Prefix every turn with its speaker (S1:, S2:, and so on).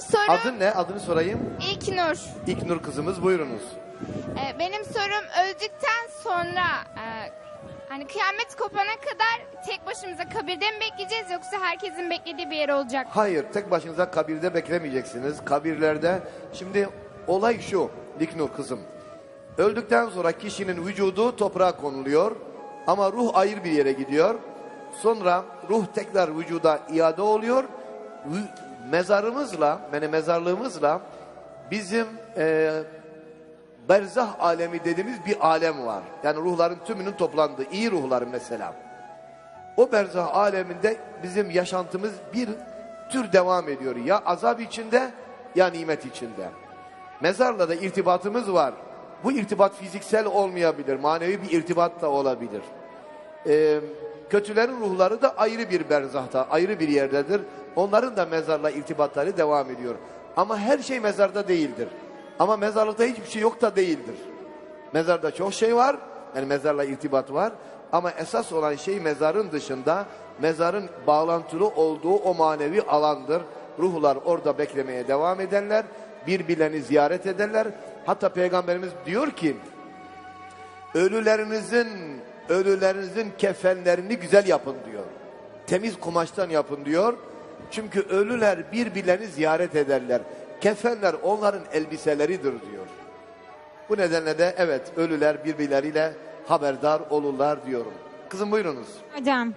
S1: sorum
S2: Adın ne? Adını sorayım.
S1: İlknur.
S2: İlknur kızımız buyurunuz.
S1: Ee, benim sorum öldükten sonra e, hani kıyamet kopana kadar tek başımıza kabirde mi bekleyeceğiz yoksa herkesin beklediği bir yer olacak mı?
S2: Hayır, tek başınıza kabirde beklemeyeceksiniz. Kabirlerde, şimdi olay şu, Liknur kızım. Öldükten sonra kişinin vücudu toprağa konuluyor ama ruh ayrı bir yere gidiyor. Sonra ruh tekrar vücuda iade oluyor. Vü- Mezarımızla, yani mezarlığımızla bizim e, berzah alemi dediğimiz bir alem var. Yani ruhların tümünün toplandığı, iyi ruhların mesela. O berzah aleminde bizim yaşantımız bir tür devam ediyor. Ya azap içinde ya nimet içinde. Mezarla da irtibatımız var. Bu irtibat fiziksel olmayabilir. Manevi bir irtibat da olabilir. Ee, kötülerin ruhları da ayrı bir berzahta, ayrı bir yerdedir. Onların da mezarla irtibatları devam ediyor. Ama her şey mezarda değildir. Ama mezarlıkta hiçbir şey yok da değildir. Mezarda çok şey var. Yani mezarla irtibat var. Ama esas olan şey mezarın dışında mezarın bağlantılı olduğu o manevi alandır. Ruhlar orada beklemeye devam ederler. Birbirlerini ziyaret ederler. Hatta Peygamberimiz diyor ki ölülerinizin ölülerinizin kefenlerini güzel yapın diyor. Temiz kumaştan yapın diyor. Çünkü ölüler birbirlerini ziyaret ederler. Kefenler onların elbiseleridir diyor. Bu nedenle de evet ölüler birbirleriyle haberdar olurlar diyorum. Kızım buyurunuz.
S3: Hocam